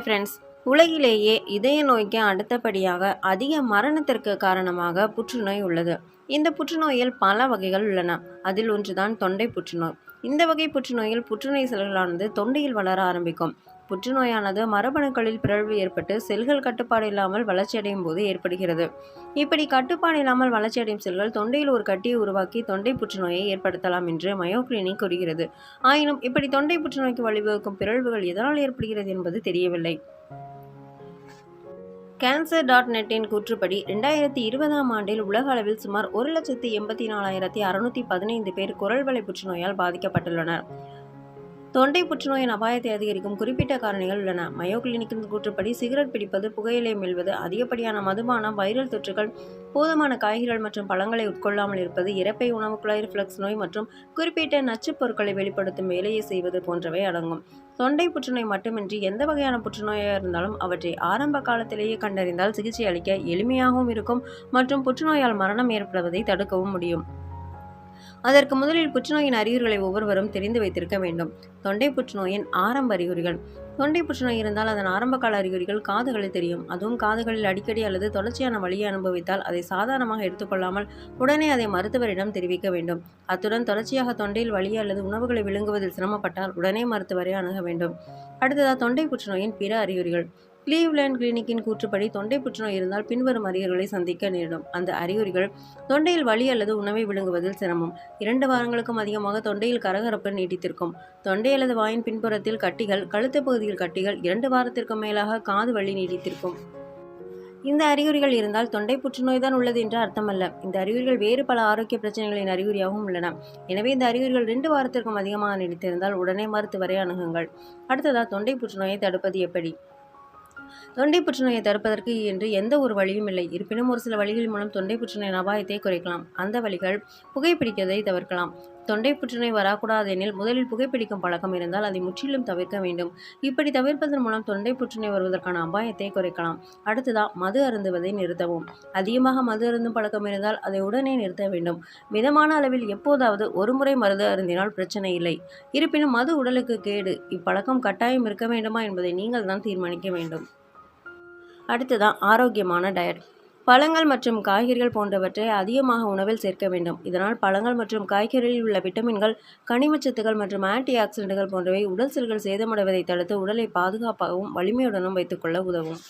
Friends உலகிலேயே இதய நோய்க்கு அடுத்தபடியாக அதிக மரணத்திற்கு காரணமாக புற்றுநோய் உள்ளது. இந்த புற்றுநோயில் பல வகைகள் உள்ளன. அதில் ஒன்றுதான் தொண்டை புற்றுநோய். இந்த வகை புற்றுநோயில் புற்றுநோய் செல்களானது தொண்டையில் வளர ஆரம்பிக்கும். புற்றுநோயானது மரபணுக்களில் பிறழ்வு ஏற்பட்டு செல்கள் கட்டுப்பாடு இல்லாமல் வளர்ச்சியடையும் போது ஏற்படுகிறது. இப்படி கட்டுப்பாடு இல்லாமல் வளர்ச்சியடையும் செல்கள் தொண்டையில் ஒரு கட்டியை உருவாக்கி தொண்டை புற்றுநோயை ஏற்படுத்தலாம் என்று மயோக்ளினிக் கூறுகிறது. ஆயினும் இப்படி தொண்டை புற்றுநோய்க்கு வழிவகுக்கும் பிறழ்வுகள் எதனால் ஏற்படுகிறது என்பது தெரியவில்லை. கேன்சர் டாட் நெட்டின் கூற்றுப்படி ரெண்டாயிரத்தி இருபதாம் ஆண்டில் உலக அளவில் சுமார் ஒரு லட்சத்தி எண்பத்தி நாலாயிரத்தி அறுநூத்தி பதினைந்து பேர் குரல்வலை புற்றுநோயால் பாதிக்கப்பட்டுள்ளனர். தொண்டை புற்றுநோயின் அபாயத்தை அதிகரிக்கும் குறிப்பிட்ட காரணிகள் உள்ளன. மயோ கிளினிக்கின் கூற்றுப்படி சிகரெட் பிடிப்பது புகையிலை மெல்வது அதிகப்படியான மதுபானம் வைரல் தொற்றுகள் போதுமான காய்கறிகள் மற்றும் பழங்களை உட்கொள்ளாமல் இருப்பது இறப்பை உணவு குழாய் ரிஃப்ளக்ஸ் நோய் மற்றும் குறிப்பிட்ட நச்சுப் பொருட்களை வெளிப்படுத்தும் வேலையை செய்வது போன்றவை அடங்கும். தொண்டை புற்றுநோய் மட்டுமின்றி எந்த வகையான புற்றுநோயாக இருந்தாலும் அவற்றை ஆரம்ப காலத்திலேயே கண்டறிந்தால் சிகிச்சை அளிக்க எளிமையாகவும் இருக்கும் மற்றும் புற்றுநோயால் மரணம் ஏற்படுவதை தடுக்கவும் முடியும். அதற்கு முதலில் புற்றுநோயின் அறிகுறிகளை ஒவ்வொருவரும் தெரிந்து வைத்திருக்க வேண்டும். தொண்டை புற்றுநோயின் ஆரம்ப அறிகுறிகள். தொண்டை புற்றுநோய் இருந்தால் அதன் ஆரம்பகால அறிகுறிகள் காதுகளில் தெரியும். அதுவும் காதுகளில் அடிக்கடி அல்லது தொடர்ச்சியான வழியை அனுபவித்தால் அதை சாதாரணமாக எடுத்துக்கொள்ளாமல் உடனே அதை மருத்துவரிடம் தெரிவிக்க வேண்டும். அத்துடன் தொடர்ச்சியாக தொண்டையில் வலி அல்லது உணவுகளை விழுங்குவதில் சிரமப்பட்டால் உடனே மருத்துவரை அணுக வேண்டும். அடுத்ததாக தொண்டை புற்றுநோயின் பிற அறிகுறிகள். கிளீவ்லேண்ட் கிளினிக்கின் கூற்றுப்படி தொண்டை புற்றுநோய் இருந்தால் பின்வரும் அறிகுறிகளை சந்திக்க நேரிடும். அந்த அறிகுறிகள் தொண்டையில் வலி அல்லது உணவை விழுங்குவதில் சிரமம். இரண்டு வாரங்களுக்கும் அதிகமாக தொண்டையில் கரகரப்பு நீட்டித்திருக்கும். தொண்டை அல்லது வாயின் பின்புறத்தில் கட்டிகள் கழுத்து பகுதியில் கட்டிகள் இரண்டு வாரத்திற்கும் மேலாக காது வலி நீடித்திருக்கும் இந்த அறிகுறிகள் இருந்தால் தொண்டை புற்றுநோய் தான் உள்ளது என்று அர்த்தமல்ல. இந்த அறிகுறிகள் வேறு பல ஆரோக்கிய பிரச்சனைகளின் அறிகுறியாகவும் உள்ளன. எனவே இந்த அறிகுறிகள் ரெண்டு வாரத்திற்கும் அதிகமாக நீடித்திருந்தால் உடனே மருத்துவரை அணுகுங்கள். அடுத்ததா தொண்டை புற்றுநோயை தடுப்பது எப்படி? தொண்டை புற்றுநோயை தடுப்பதற்கு என்று எந்த ஒரு வழியும் இல்லை. இருப்பினும் ஒரு சில வழிகள் மூலம் தொண்டை புற்றுநோயின் அபாயத்தை குறைக்கலாம். அந்த வழிகள் புகைப்பிடிப்பதை தவிர்க்கலாம். தொண்டை புற்றுநோய் வரக்கூடாது எனில் முதலில் புகைப்பிடிக்கும் பழக்கம் இருந்தால் அதை முற்றிலும் தவிர்க்க வேண்டும். இப்படி தவிர்ப்பதன் மூலம் தொண்டை புற்றுநோய் வருவதற்கான அபாயத்தை குறைக்கலாம். அடுத்ததாக மது அருந்துவதை நிறுத்தவும். அதிகமாக மது அருந்தும் பழக்கம் இருந்தால் அதை உடனே நிறுத்த வேண்டும். மிதமான அளவில் எப்போதாவது ஒரு முறை மருந்து அருந்தினால் பிரச்சனை இல்லை. இருப்பினும் மது உடலுக்கு கேடு. இப்பழக்கம் கட்டாயம் இருக்க வேண்டுமா என்பதை நீங்கள் தான் தீர்மானிக்க வேண்டும். அடுத்ததான் ஆரோக்கியமான டயட் பழங்கள் மற்றும் காய்கறிகள் போன்றவற்றை அதிகமாக உணவில் சேர்க்க வேண்டும். இதனால் பழங்கள் மற்றும் காய்கறிகளில் உள்ள விட்டமின்கள் கனிமச்சத்துக்கள் மற்றும் ஆன்டி ஆக்சிடென்ட்கள் போன்றவை உடல் செல்கள் சேதமடைவதை தடுத்து உடலை பாதுகாப்பாகவும் வலிமையுடனும் வைத்துக்கொள்ள உதவும்.